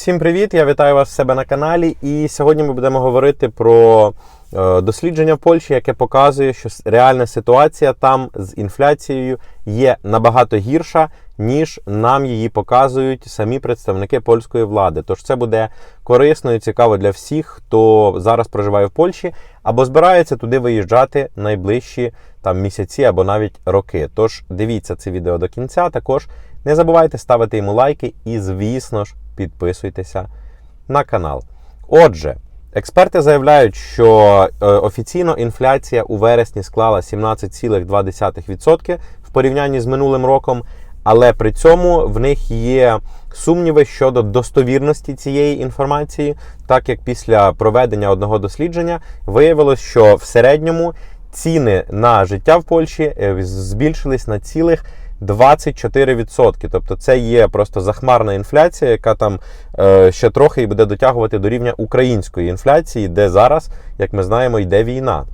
Всім привіт! Я вітаю вас в себе на каналі. І сьогодні ми будемо говорити про е, дослідження в Польщі, яке показує, що реальна ситуація там з інфляцією є набагато гірша, ніж нам її показують самі представники польської влади. Тож це буде корисно і цікаво для всіх, хто зараз проживає в Польщі або збирається туди виїжджати найближчі там місяці або навіть роки. Тож дивіться це відео до кінця. Також не забувайте ставити йому лайки і, звісно ж, підписуйтеся на канал. Отже, експерти заявляють, що е, офіційно інфляція у вересні склала 17,2% в порівнянні з минулим роком, але при цьому в них є сумніви щодо достовірності цієї інформації, так як після проведення одного дослідження виявилось, що в середньому ціни на життя в Польщі е, збільшились на цілих 24%. Тобто це є просто захмарна інфляція, яка там е, ще трохи і буде дотягувати до рівня української інфляції, де зараз, як ми знаємо, йде війна.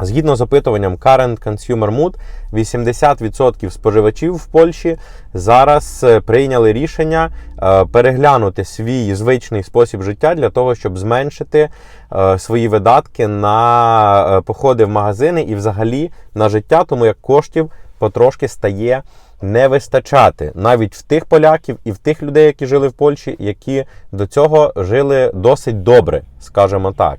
Згідно з опитуванням Current Consumer Mood, 80% споживачів в Польщі зараз е, прийняли рішення е, переглянути свій звичний спосіб життя для того, щоб зменшити е, свої видатки на походи в магазини і взагалі на життя, тому як коштів потрошки стає не вистачати навіть в тих поляків і в тих людей, які жили в Польщі, які до цього жили досить добре, скажімо так.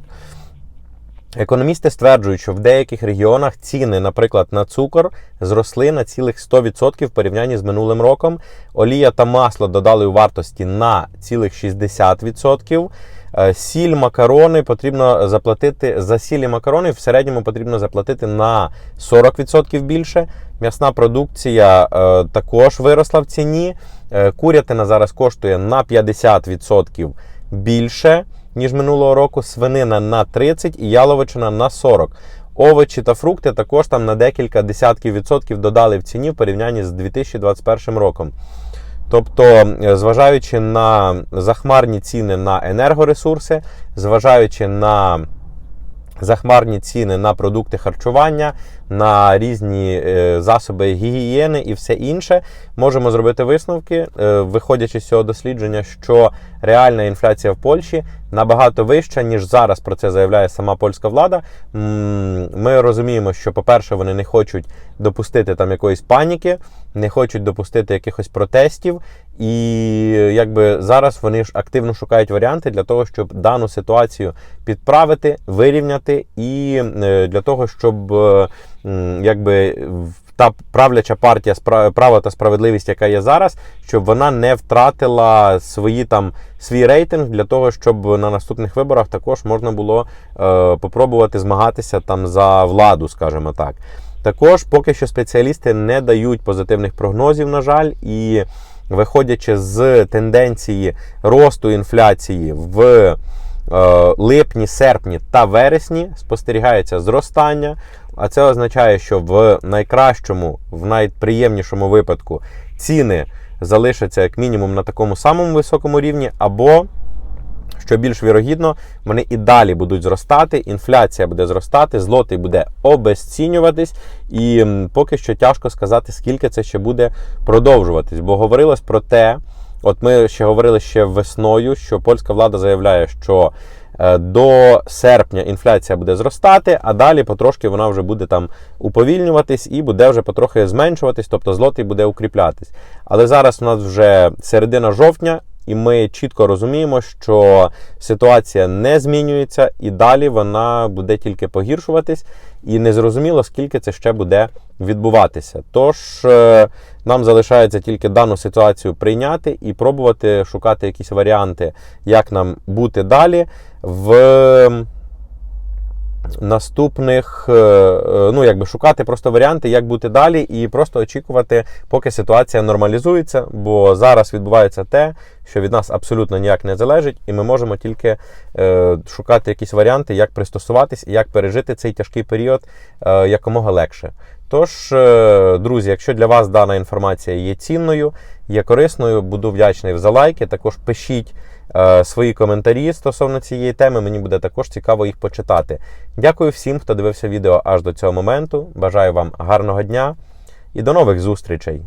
Економісти стверджують, що в деяких регіонах ціни, наприклад, на цукор зросли на цілих 100% в порівнянні з минулим роком. Олія та масло додали у вартості на цілих 60%. Е, Сіль, макарони потрібно заплатити за сіль макарони в середньому потрібно заплатити на 40% більше. М'ясна продукція е, також виросла в ціні. Е, Курятина зараз коштує на 50% більше ніж минулого року, свинина на 30 і яловичина на 40. Овочі та фрукти також там на декілька десятків відсотків додали в ціні в порівнянні з 2021 роком. Тобто, е, зважаючи на захмарні ціни на енергоресурси, зважаючи на захмарні ціни на продукти харчування, на різні е, засоби гігієни і все інше, можемо зробити висновки, е, виходячи з цього дослідження, що реальна інфляція в Польщі набагато вища, ніж зараз про це заявляє сама польська влада. Ми розуміємо, що, по-перше, вони не хочуть допустити там якоїсь паніки, не хочуть допустити якихось протестів. І якби зараз вони ж активно шукають варіанти для того, щоб дану ситуацію підправити, вирівняти, і е, для того, щоб е, якби та правляча партія «Спра- право та справедливість, яка є зараз, щоб вона не втратила свої там свій рейтинг для того, щоб на наступних виборах також можна було е, попробувати змагатися там за владу, скажімо так. Також поки що спеціалісти не дають позитивних прогнозів, на жаль, і виходячи з тенденції росту інфляції в е, липні, серпні та вересні, спостерігається зростання. А це означає, що в найкращому, в найприємнішому випадку ціни залишаться як мінімум на такому самому високому рівні, або що більш вірогідно, вони і далі будуть зростати, інфляція буде зростати, злотий буде обезцінюватись, і поки що тяжко сказати, скільки це ще буде продовжуватись. Бо говорилось про те, от ми ще говорили ще весною, що польська влада заявляє, що е, до серпня інфляція буде зростати, а далі потрошки вона вже буде там уповільнюватись і буде вже потрохи зменшуватись, тобто злотий буде укріплятись. Але зараз у нас вже середина жовтня. І ми чітко розуміємо, що ситуація не змінюється, і далі вона буде тільки погіршуватись, і незрозуміло, скільки це ще буде відбуватися. Тож е, нам залишається тільки дану ситуацію прийняти і пробувати шукати якісь варіанти, як нам бути далі в наступних, е, е, ну якби шукати просто варіанти, як бути далі, і просто очікувати, поки ситуація нормалізується. Бо зараз відбувається те, що від нас абсолютно ніяк не залежить, і ми можемо тільки е, шукати якісь варіанти, як пристосуватись і як пережити цей тяжкий період якомога легше. Тож, е, друзі, якщо для вас дана інформація є цінною, є корисною, буду вдячний за лайки. Також пишіть е, свої коментарі стосовно цієї теми. Мені буде також цікаво їх почитати. Дякую всім, хто дивився відео аж до цього моменту. Бажаю вам гарного дня і до нових зустрічей!